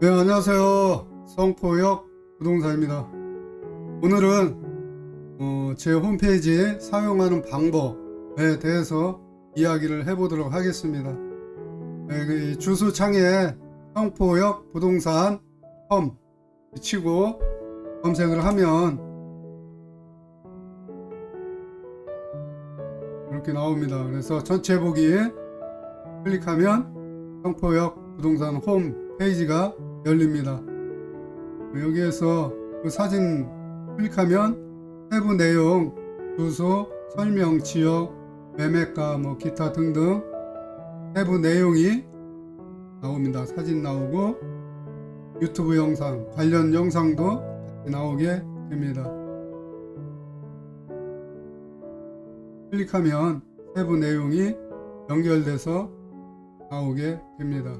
네, 안녕하세요. 성포역 부동산입니다. 오늘은 어, 제 홈페이지 사용하는 방법에 대해서 이야기를 해보도록 하겠습니다. 네, 그 주소창에 성포역 부동산 홈 치고 검색을 하면 이렇게 나옵니다. 그래서 전체 보기 클릭하면 성포역 부동산 홈 페이지가 열립니다. 여기에서 그 사진 클릭하면 세부 내용, 주소, 설명, 지역, 매매가, 뭐 기타 등등 세부 내용이 나옵니다. 사진 나오고 유튜브 영상, 관련 영상도 나오게 됩니다. 클릭하면 세부 내용이 연결돼서 나오게 됩니다.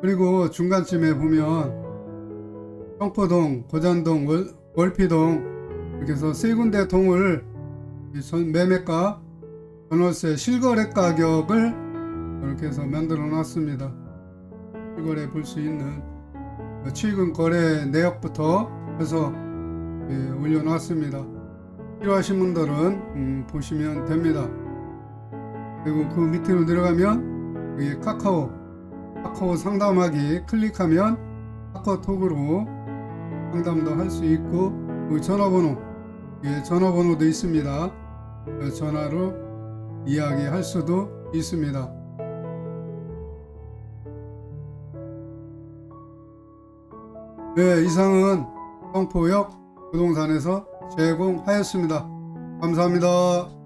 그리고 중간쯤에 보면 청포동, 고잔동, 월, 월피동 이렇게 해서 세 군데 동을 매매가, 전월세 실거래 가격을 이렇게 해서 만들어 놨습니다. 실거래 볼 수 있는 그 최근 거래 내역부터 해서 예, 올려놨습니다. 필요하신 분들은 음, 보시면 됩니다. 그리고 그 밑으로 내려가면 여기 카카오 카카오 상담하기 클릭하면 카카오톡으로 상담도 할 수 있고 여기 전화번호 예, 전화번호도 있습니다. 그 전화로 이야기할 수도 있습니다. 네, 이상은 성포역 부동산에서 제공하였습니다. 감사합니다.